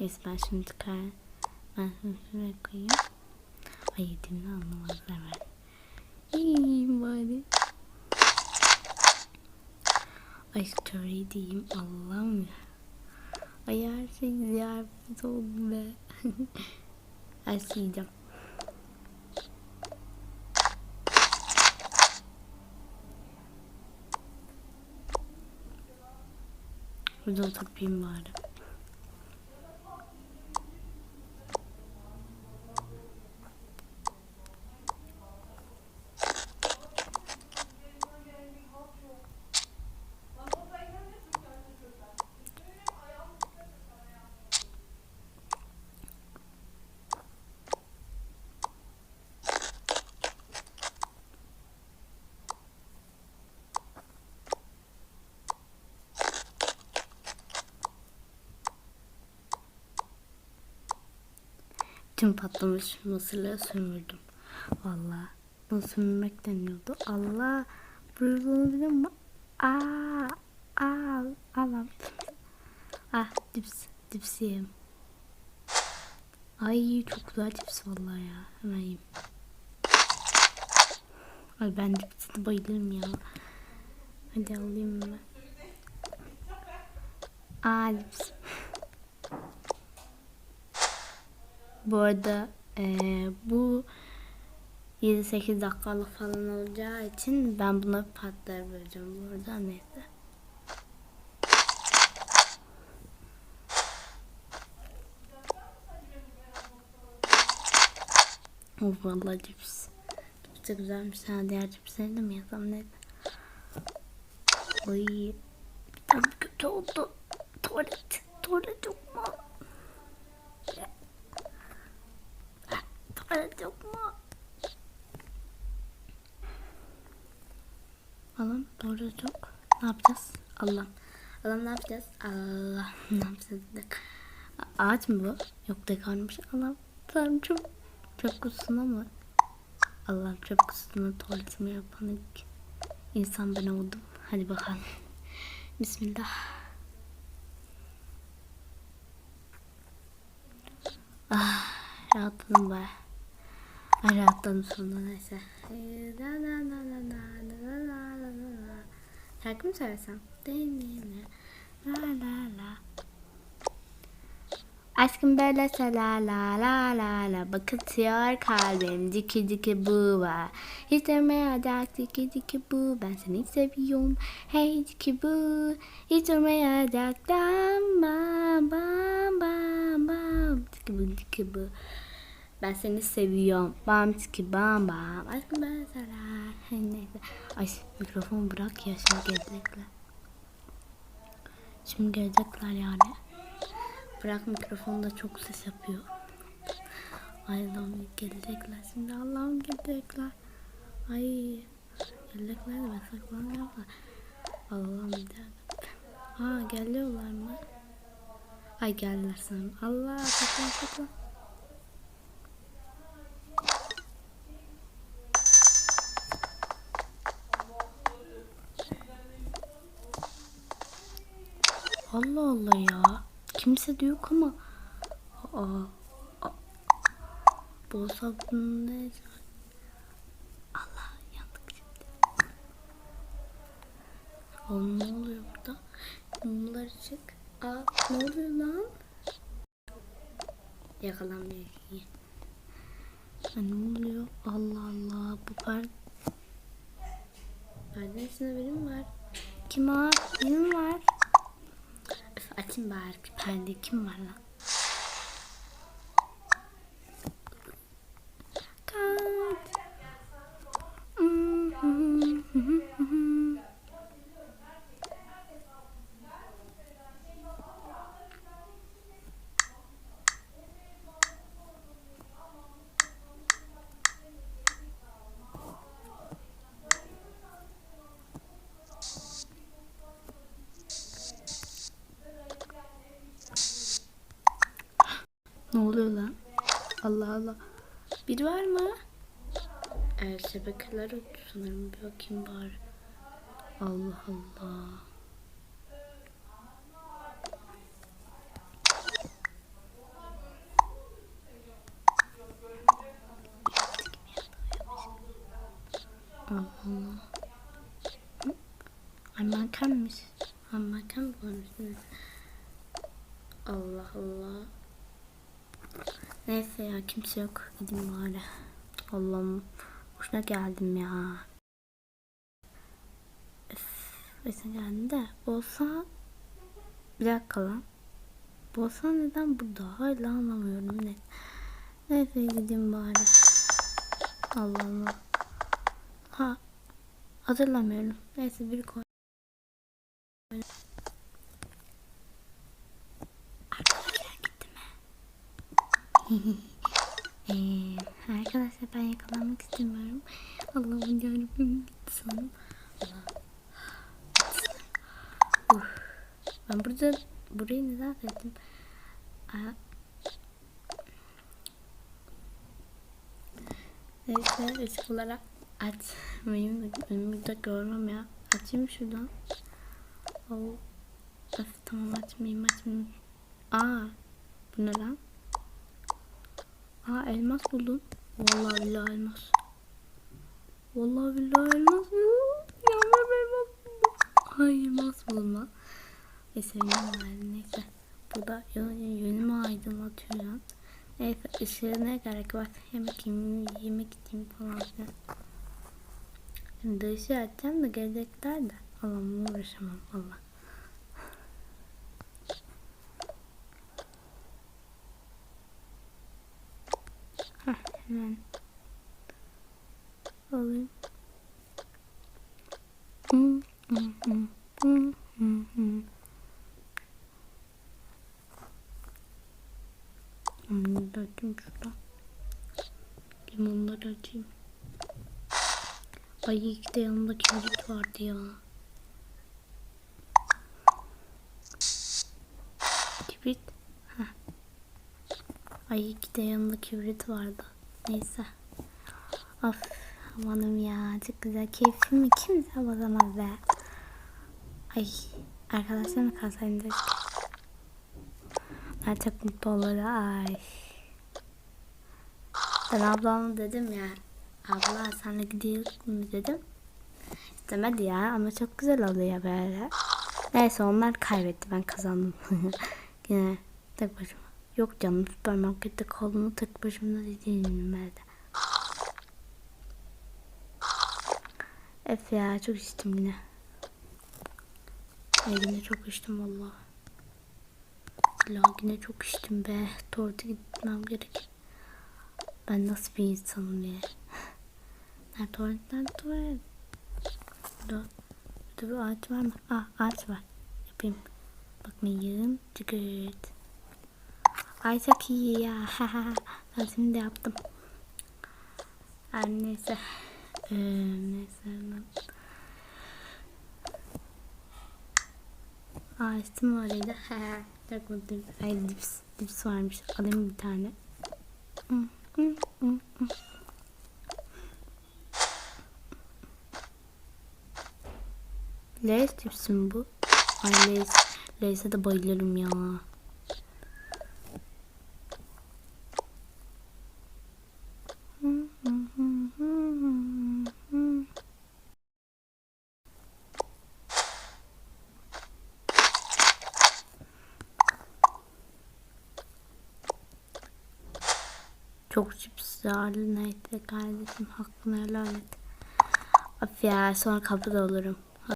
Neyse ben şimdi çıkar. Ben şunu şuraya koyayım. Ay yediğimde anlamazlar ben. İyiyim bari. Ay story diyeyim Allah'ım ya. Ay her şey ziyafet oldu be. her şey yiyeceğim. Burada oturayım bari. Tüm patlamış mısırları sömürdüm. Valla. Bunu sömürmek deniyordu. Allah. Bunu biliyor musun? Aa. Aa. Alam. Ah cips. Cips yiyeyim. Ay çok güzel cips vallahi ya. Hemen yiyeyim. Ay ben cipsine bayılırım ya. Hadi alayım ben. Aa cips. Bu arada eee, bu 7-8 dakikalık falan olacağı için ben buna patlar vereceğim bu arada neyse. Oh vallahi cips. Cips de güzelmiş. Ha diğer cipsleri de mi yazsam neyse. Oy. Biraz kötü oldu. Tuvalet. Tuvalet yok vuracak. Ne yapacağız? Allah. Allah ne yapacağız? Allah ne yapacağız? Ağaç mı bu? Yok da dekormuş. Allah Allah'ım çok çok kusuna mı? Allah çok kusuna tuvaletimi yapan ilk insan ben oldum. Hadi bakalım. Bismillah. Ah, rahatladım be. Ay rahatladım sonunda neyse. Da da da da da. Şarkı mı söylesem? Mi? La la la. Aşkım böylese la la la la la. Bakıtıyor kalbim. Diki diki bu var. Hiç durmayacak diki diki bu. Ben seni seviyorum. Hey diki bu. Hiç durmayacak bam bam bam bam bam. Diki bu diki bu Ben seni seviyorum bam diki bam bam Aşkım la Hey neyse Ay mikrofonu bırak ya şimdi gelecekler Şimdi gelecekler yani Bırak mikrofonu da çok ses yapıyor. Ay Allah'ım gelecekler şimdi Allah'ım gelecekler. Ay gelecekler de ben saklanmıyorlar. Allah'ım bir dakika. Ha geliyorlar mı? Ay geldiler sanırım. Allah saklan saklan. Allah Allah ya. Kimse de yok ama. Aa, aa. Sabun ne? Allah yandık şimdi. Oğlum ne oluyor burada? Mumlar çık. Aa ne oluyor lan? Yakalanmıyor ne oluyor? Allah Allah bu per... Perdenin içinde biri mi var? Kim? Biri mi var? Açayım bari bir perde. Kim var lan? Ne oluyor lan? Allah Allah. Bir var mı? Evet şebekeler öttü sanırım. Bir bakayım bari. Allah Allah. Allah Allah. Ay makammış. Ha makam. Allah Allah. Neyse ya kimse yok. Gideyim bari. Allah'ım. Boşuna geldim ya. Öf. Neyse geldim de. Olsa bir dakika lan. Olsa neden burada? Hala anlamıyorum. Ne? Neyse gideyim bari. Allah Allah. Ha. Hatırlamıyorum. Neyse bir koy. Arkadaşlar gitti mi? Eee, arkadaşlar ben yakalanmak istemiyorum. Allah'ım yarabbim sanırım. Allah. Uf. Ben burada burayı neden sevdim? Neyse ışıklara açmayayım da önümü de görmem ya. Açayım şuradan. Oh. Öf, tamam açmayayım açmayayım. Aa bu ne lan? Aa elmas buldum. Vallahi billahi elmas. Vallahi billahi elmas. Yavrum elmas buldum. Ay elmas buldum lan. Neyse yönüm neyse. Bu da yön- yönümü aydınlatıyor lan. Neyse ışığı ne gerek var? Yemek yiyeyim, yemek yiyeyim falan filan. Şimdi ışığı açacağım da gelecekler de. Allah'ım uğraşamam valla. Heh, hemen alayım. Hı, hı, hı, hı, hı, hı. Onları da açayım şuradan. Limonları açayım. Ay iyi ki de yanımda kibrit vardı ya. Kibrit. Heh. Ay iyi ki de yanımda kibrit vardı. Neyse. Of amanım ya çok güzel. Keyfimi kimse bozamaz be. Ay arkadaşlarımla kalsaydım da ben çok mutlu olurdu. Ay. Ben ablama dedim ya. Abla senle gidiyoruz mu dedim. İstemedi ya ama çok güzel oluyor böyle. Neyse onlar kaybetti ben kazandım. Yine tek başıma. Yok canım süpermarkette kaldım tek başıma da değilim ben de. Ef ya çok içtim yine. Ay yine çok içtim vallahi. La yine çok içtim be. Tuvalete gitmem gerek. Ben nasıl bir insanım ya. Nerede tuvalet? Nerede tuvalet? Burada, burada bir ağaç var mı? Ah ağaç var. Yapayım. Bakmayayım. Çıkırt. Ay çok iyi ya. ben şimdi yaptım. Neyse. Ee, neyse. Aa istim oraydı. Çok mutluyum. Ay dips, dips varmış. Alayım bir tane. Lays cipsi mi bu? Ay Lays. Lays'e de bayılırım ya. Çok cips zararlı neydi kardeşim hakkını helal et. Of ya sonra kapıda olurum.